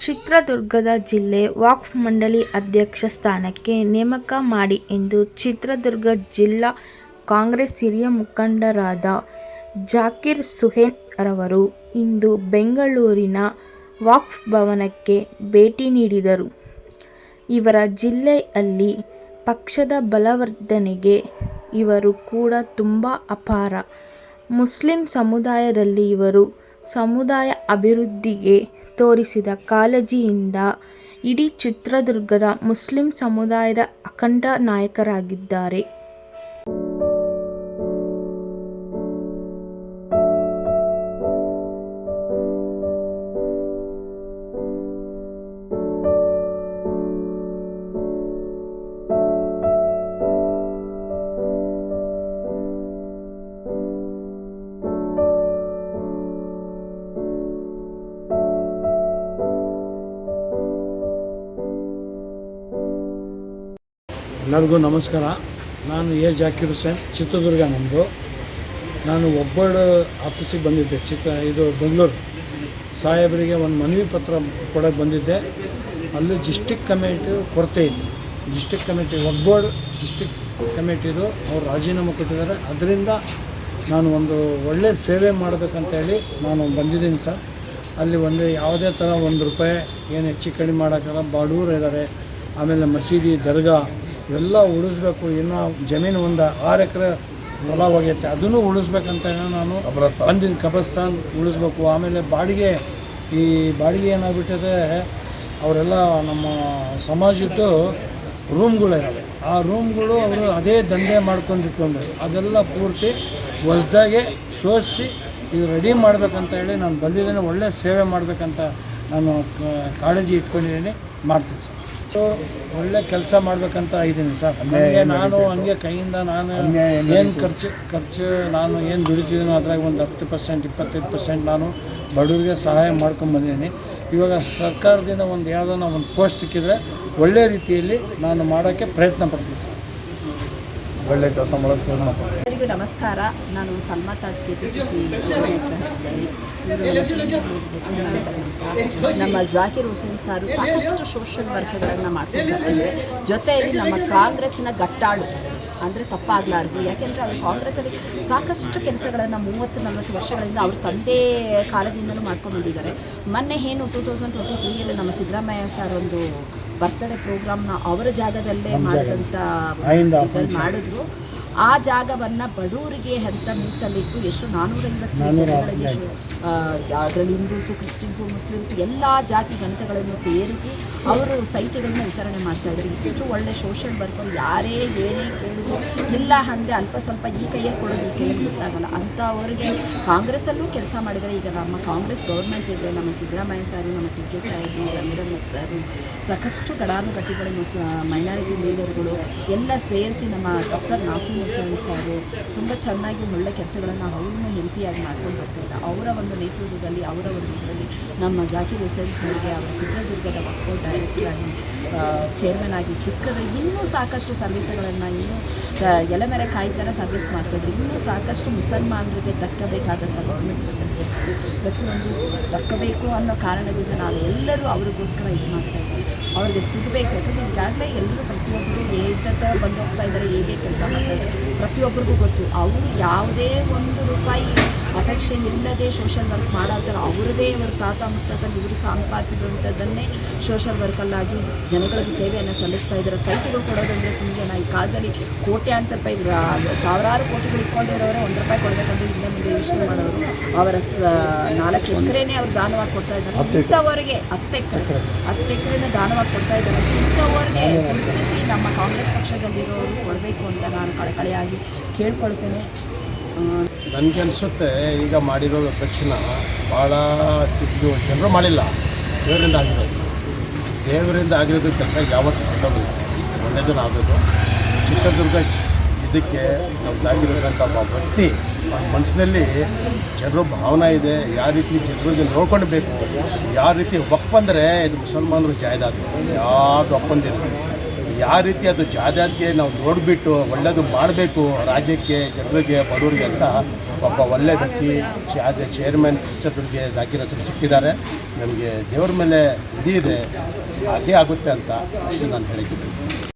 ಚಿತ್ರದುರ್ಗದ ಜಿಲ್ಲೆ ವಾಕ್ಫ್ ಮಂಡಳಿ ಅಧ್ಯಕ್ಷ ಸ್ಥಾನಕ್ಕೆ ನೇಮಕ ಮಾಡಿ ಎಂದು ಚಿತ್ರದುರ್ಗ ಜಿಲ್ಲಾ ಕಾಂಗ್ರೆಸ್ ಹಿರಿಯ ಮುಖಂಡರಾದ ಜಾಕಿರ್ ಸುಹೇನ್ ರವರು ಇಂದು ಬೆಂಗಳೂರಿನ ವಾಕ್ಫ್ ಭವನಕ್ಕೆ ಭೇಟಿ ನೀಡಿದರು. ಇವರ ಜಿಲ್ಲೆಯಲ್ಲಿ ಪಕ್ಷದ ಬಲವರ್ಧನೆಗೆ ಇವರು ಕೂಡ ತುಂಬಾ ಅಪಾರ. ಮುಸ್ಲಿಂ ಸಮುದಾಯದಲ್ಲಿ ಇವರು ಸಮುದಾಯ ಅಭಿವೃದ್ಧಿಗೆ ತೋರಿಸಿದ ಕಾಳಜಿಯಿಂದ ಇಡೀ ಚಿತ್ರದುರ್ಗದ ಮುಸ್ಲಿಂ ಸಮುದಾಯದ ಅಖಂಡ ನಾಯಕರಾಗಿದ್ದಾರೆ. ಎಲ್ಲರಿಗೂ ನಮಸ್ಕಾರ. ನಾನು ಎ. ಜಾಕಿರ್ ಹುಸೇನ್, ಚಿತ್ರದುರ್ಗ ನಮ್ಮದು ನಾನು ಒಬ್ಬಳು ಆಫೀಸಿಗೆ ಬಂದಿದ್ದೆ, ಚಿತ್ರ ಇದು ಬೆಂಗಳೂರು. ಸಾಹೇಬರಿಗೆ ಒಂದು ಮನವಿ ಪತ್ರ ಕೊಡೋಕ್ಕೆ ಬಂದಿದ್ದೆ. ಅಲ್ಲಿ ಡಿಸ್ಟಿಕ್ ಕಮಿಟಿ ಕೊರತೆ ಇತ್ತು ಡಿಸ್ಟಿಕ್ ಕಮಿಟಿ, ಒಬ್ಬಳು ಡಿಸ್ಟಿಕ್ ಕಮಿಟಿದು ಅವ್ರು ರಾಜೀನಾಮೆ ಕೊಟ್ಟಿದ್ದಾರೆ. ಅದರಿಂದ ನಾನು ಒಂದು ಒಳ್ಳೆಯ ಸೇವೆ ಮಾಡಬೇಕಂತೇಳಿ ನಾನು ಬಂದಿದ್ದೀನಿ ಸರ್. ಅಲ್ಲಿ ಒಂದು ಯಾವುದೇ ಥರ ಒಂದು ರೂಪಾಯಿ ಏನು ಹೆಚ್ಚು ಕಡಿಮೆ ಮಾಡೋಕ್ಕಲ್ಲ ಬಡವರು ಇದ್ದಾರೆ ಆಮೇಲೆ ಮಸೀದಿ, ದರ್ಗಾ ಇವೆಲ್ಲ ಉಳಿಸ್ಬೇಕು. ಇನ್ನು ಜಮೀನು ಒಂದು ಆರು ಎಕರೆ ಹೊಲ ಹೋಗೈತೆ ಅದನ್ನು ಉಳಿಸ್ಬೇಕಂತ ನಾನು ಅಂದಿನ ಕಬ್ರಸ್ತಾನ್ ಉಳಿಸ್ಬೇಕು. ಆಮೇಲೆ ಬಾಡಿಗೆ ಈ ಬಾಡಿಗೆ ಏನಾಗ್ಬಿಟ್ಟಿದೆ ಅವರೆಲ್ಲ ನಮ್ಮ ಸಮಾಜದ್ದು ರೂಮ್ಗಳಿದ್ದಾವೆ ಆ ರೂಮ್ಗಳು ಅವರು ಅದೇ ದಂಧೆ ಮಾಡ್ಕೊಂಡಿಟ್ಕೊಂಡು ಅದೆಲ್ಲ ಪೂರ್ತಿ ಹೊಸ್ದಾಗೆ ಶೋಷಿಸಿ ಇದು ರೆಡಿ ಮಾಡಬೇಕಂತ ಹೇಳಿ ನಾನು ಬಂದಿದ್ದೇನೆ. ಒಳ್ಳೆ ಸೇವೆ ಮಾಡಬೇಕಂತ ನಾನು ಕಾಳಜಿ ಇಟ್ಕೊಂಡಿದ್ದೀನಿ. ಮಾಡ್ತೀನಿ ಸರ್. ಒಳ್ಳೆ ಕೆಲಸ ಮಾಡ್ಬೇಕಂತ ಇದ್ದೀನಿ ಸರ್. ನನಗೆ ನಾನು ಹಂಗೆ ಕೈಯಿಂದ ನಾನು ಏನು ಖರ್ಚು ಖರ್ಚು ನಾನು ಏನು ದುಡಿತಿದ್ದೀನೋ ಅದ್ರಾಗ ಒಂದು ಹತ್ತು ಪರ್ಸೆಂಟ್ ಇಪ್ಪತ್ತೈದು ಪರ್ಸೆಂಟ್ ನಾನು ಬಡವರಿಗೆ ಸಹಾಯ ಮಾಡ್ಕೊಂಡು ಬಂದಿದ್ದೀನಿ. ಇವಾಗ ಸರ್ಕಾರದಿಂದ ಒಂದು ಯಾವುದನ್ನ ಒಂದು ಪೋಸ್ಟ್ ಸಿಕ್ಕಿದ್ರೆ ಒಳ್ಳೆ ರೀತಿಯಲ್ಲಿ ನಾನು ಮಾಡೋಕ್ಕೆ ಪ್ರಯತ್ನ ಪಡ್ತೀನಿ ಸರ್. ಒಳ್ಳೆ ಕೆಲಸ ಎಲ್ಲರಿಗೂ ನಮಸ್ಕಾರ. ನಾನು Salma Taj K P C C ನಮ್ಮ ಜಾಕಿರ್ ಹುಸೇನ್ ಸಾರು ಸಾಕಷ್ಟು ಸೋಷಿಯಲ್ ವರ್ಕ್ಗಳನ್ನು ಮಾಡ್ತಾ ಇದ್ದಾರೆ ಜೊತೆಯಲ್ಲಿ ನಮ್ಮ ಕಾಂಗ್ರೆಸ್ನ ಗಟ್ಟಾಳು ಅಂದರೆ ತಪ್ಪಾಗಲಾರ್ದು. ಯಾಕೆಂದರೆ ಅವರು ಕಾಂಗ್ರೆಸ್ಸಲ್ಲಿ ಸಾಕಷ್ಟು ಕೆಲಸಗಳನ್ನು ಮೂವತ್ತು ನಲವತ್ತು ವರ್ಷಗಳಿಂದ ಅವರು ತಂದೆ ಕಾಲದಿಂದಲೂ ಮಾಡ್ಕೊಂಡು ಬಂದಿದ್ದಾರೆ. ಮೊನ್ನೆ ಏನು ಟೂ ತೌಸಂಡ್ ಟ್ವೆಂಟಿ ತ್ರೀಯಲ್ಲಿ ನಮ್ಮ ಸಿದ್ದರಾಮಯ್ಯ ಸರ್ ಒಂದು ಬರ್ತ್ಡೇ ಪ್ರೋಗ್ರಾಮ್ನ ಅವರ ಜಾಗದಲ್ಲೇ ಮಾಡಿದಂಥ ಮಾಡಿದ್ರು. ಆ ಜಾಗವನ್ನು ಬಡವರಿಗೆ ಅಂತ ಮೀಸಲಿಟ್ಟು ಎಷ್ಟು ನಾನ್ನೂರೈವತ್ತು ಜನಗಳಿಗೆ ಅದರಲ್ಲಿ ಹಿಂದೂಸು ಕ್ರಿಶ್ಚಿಯನ್ಸು ಮುಸ್ಲಿಮ್ಸ್ ಎಲ್ಲ ಜಾತಿ ಗ್ರಂಥಗಳನ್ನು ಸೇರಿಸಿ ಅವರು ಸೈಟ್ಗಳನ್ನ ವಿತರಣೆ ಮಾಡ್ತಾ ಇದ್ದಾರೆ. ಇಷ್ಟು ಒಳ್ಳೆ ಸೋಷಿಯಲ್ ವರ್ಕರ್ ಯಾರೇ ಏನೇ ಕೇಳಿದ್ರು ಇಲ್ಲ ಅಂದೆ ಅಲ್ಪ ಸ್ವಲ್ಪ ಈ ಕೈಯಲ್ಲಿ ಕೊಡೋದು ಈ ಕೈಯಲ್ಲಿ ಗೊತ್ತಾಗಲ್ಲ ಅಂಥವ್ರಿಗೆ ಕಾಂಗ್ರೆಸ್ಸಲ್ಲೂ ಕೆಲಸ ಮಾಡಿದರೆ ಈಗ ನಮ್ಮ ಕಾಂಗ್ರೆಸ್ ಗೌರ್ಮೆಂಟ್ ಇದೆ. ನಮ್ಮ ಸಿದ್ದರಾಮಯ್ಯ ಸಾರು ನಮ್ಮ ಟಿ ಕೆ ಸಾಹೇಬು ಅಹ್ಮದ್ ಸಾರು ಸಾಕಷ್ಟು ಗಡಾನುಗಟ್ಟಿಗಳು ಮೈನಾರಿಟಿ ಲೀಡರ್ಗಳು ಎಲ್ಲ ಸೇರಿಸಿ ನಮ್ಮ ಡಾಕ್ಟರ್ ನಾಸಿಮ್ ಸಾರು ತುಂಬ ಚೆನ್ನಾಗಿ ಒಳ್ಳೆ ಕೆಲಸಗಳನ್ನು ಅವ್ರನ್ನ ಹೆಲ್ತಿಯಾಗಿ ಮಾಡ್ಕೊಂಡು ಬರ್ತಿದ್ದಾರೆ ಅವರ ಒಂದು ನೇತೃತ್ವದಲ್ಲಿ, ಅವರ ಒಂದು ಇದರಲ್ಲಿ ನಮ್ಮ ಜಾಕಿರ್ ಹುಸೇನ್ ಸರ್ಗೆ, ಅವರು ಚಿತ್ರದುರ್ಗದ ವರ್ಕೌಟ್ ಡೈರೆಕ್ಟರ್ ಆಗಿ ಚೇರ್ಮನ್ ಆಗಿ ಸಿಕ್ಕಿದ್ರೆ ಇನ್ನೂ ಸಾಕಷ್ಟು ಸರ್ವಿಸ್ಗಳನ್ನು ಇನ್ನೂ ಎಲೆಮೆರೆ ಕಾಯಿ ಥರ ಸರ್ವಿಸ್ ಮಾಡ್ತಿದ್ರು. ಇನ್ನೂ ಸಾಕಷ್ಟು ಮುಸಲ್ಮಾನರಿಗೆ ದಕ್ಕಬೇಕಾದಂಥ ಗೌರ್ಮೆಂಟ್ ಫೆಸಿಲಿಟೀಸ್ ಪ್ರತಿಯೊಂದು ದಕ್ಕಬೇಕು ಅನ್ನೋ ಕಾರಣದಿಂದ ನಾವು ಎಲ್ಲರೂ ಅವ್ರಿಗೋಸ್ಕರ ಇದು ಮಾಡ್ತಾ ಇದ್ದೀವಿ ಅವ್ರಿಗೆ ಸಿಗಬೇಕು. ಯಾಕಂದರೆ ಈಗಾಗಲೇ ಎಲ್ಲರೂ ಪ್ರತಿಯೊಬ್ಬರು ಏತ ಬಂದು ಹೋಗ್ತಾ ಇದ್ದಾರೆ ಹೇಗೆ ಕೆಲಸ ಮಾಡ್ತಾರೆ ಪ್ರತಿಯೊಬ್ಬರಿಗೂ ಗೊತ್ತು. ಅವರು ಯಾವುದೇ ಒಂದು ರೂಪಾಯಿ ಅಪೇಕ್ಷೆ ಇಲ್ಲದೆ ಸೋಷಲ್ ವರ್ಕ್ ಮಾಡಾತಾರೆ ಅವರದೇ ಅವ್ರ ತಾತ ಮುತ್ತಾತ ಇವರು ಸಂಪಾದಿಸಿದಂಥದ್ದನ್ನೇ ಸೋಷಲ್ ವರ್ಕಲ್ಲಾಗಿ ಜನಗಳಿಗೆ ಸೇವೆಯನ್ನು ಸಲ್ಲಿಸ್ತಾ ಇದ್ದಾರೆ. ಸೈಟ್ಗಳು ಕೊಡೋದಂದರೆ ಸುಮ್ಮನೆ ಈ ಕಾಲದಲ್ಲಿ ಕೋಟ್ಯಾಂತರ ರೂಪಾಯಿ ಸಾವಿರಾರು ಕೋಟಿಗಳು ಇಟ್ಕೊಂಡಿರೋರು ಒಂದು ರೂಪಾಯಿ ಕೊಡಬೇಕಂದ್ರೆ ಹಿಂದೆ ಮುಂದೆ ಯೋಚನೆ ಮಾಡೋರು. ಅವರ ಸ ನಾಲ್ಕು ಎಕರೆನೇ ಅವ್ರು ದಾನವಾಗಿ ಕೊಡ್ತಾ ಇದ್ದಾರೆ. ಇಂಥವರಿಗೆ ಹತ್ತು ಎಕರೆ. ಹತ್ತು ಎಕರೆನ ದಾನವಾಗಿ ಕೊಡ್ತಾ ಇದ್ದಾರೆ. ಇಂಥವ್ರಿಗೆ ಗುರುತಿಸಿ ನಮ್ಮ ಕಾಂಗ್ರೆಸ್ ಪಕ್ಷದಲ್ಲಿರೋರು ಕೊಡಬೇಕು ಅಂತ ನಾನು ಕಳಕಳಿಯಾಗಿ ಕೇಳ್ಕೊಳ್ತೇನೆ. ಆ, ನನಗೆ ಅನಿಸುತ್ತೆ ಈಗ ಮಾಡಿರೋ ತಕ್ಷಣ ಭಾಳ ಇದು ಜನರು ಮಾಡಿಲ್ಲ. ಇವರಿಂದ ಆಗಿರೋದು. ದೇವರಿಂದ ಆಗಿರೋದು ಕೆಲಸ ಯಾವತ್ತೂ ಹೊರಟೋಗಿಲ್ಲ ಒಳ್ಳೆಯದನ್ನು ಆಗೋದು ಚಿತ್ರದುರ್ಗ ಇದಕ್ಕೆ ನಮ್ಮ ಸಾಗಿರೋದಂಥ ಒಬ್ಬ ವ್ಯಕ್ತಿ ಮನಸ್ಸಿನಲ್ಲಿ ಜನರು ಭಾವನೆ ಇದೆ, ಯಾವ ರೀತಿ ಜನರಿಗೆ ನೋಡ್ಕೊಳ್ಬೇಕು, ಯಾವ ರೀತಿ ಒಪ್ಪಂದರೆ ಇದು ಮುಸಲ್ಮಾನರು ಜಾಯದಾದ. ಯಾವುದು ಒಪ್ಪಂದಿಲ್ಲ ಯಾವ ರೀತಿ ಅದು ಜಾದಾದ್ಗೆ ನಾವು ನೋಡಿಬಿಟ್ಟು ಒಳ್ಳೆಯದು ಮಾಡಬೇಕು ರಾಜ್ಯಕ್ಕೆ, ಜನರಿಗೆ, ಬಡವರಿಗೆ ಅಂತ ಒಬ್ಬ ಒಳ್ಳೆ ವ್ಯಕ್ತಿ as a chairman Chitradurga Zakir ಹೆಸರು ಸಿಕ್ಕಿದ್ದಾರೆ. ನಮಗೆ ದೇವ್ರ ಮೇಲೆ ಇದಿದೆ ಅದೇ ಆಗುತ್ತೆ ಅಂತ ಅಷ್ಟು ನಾನು ಹೇಳಿಕೆ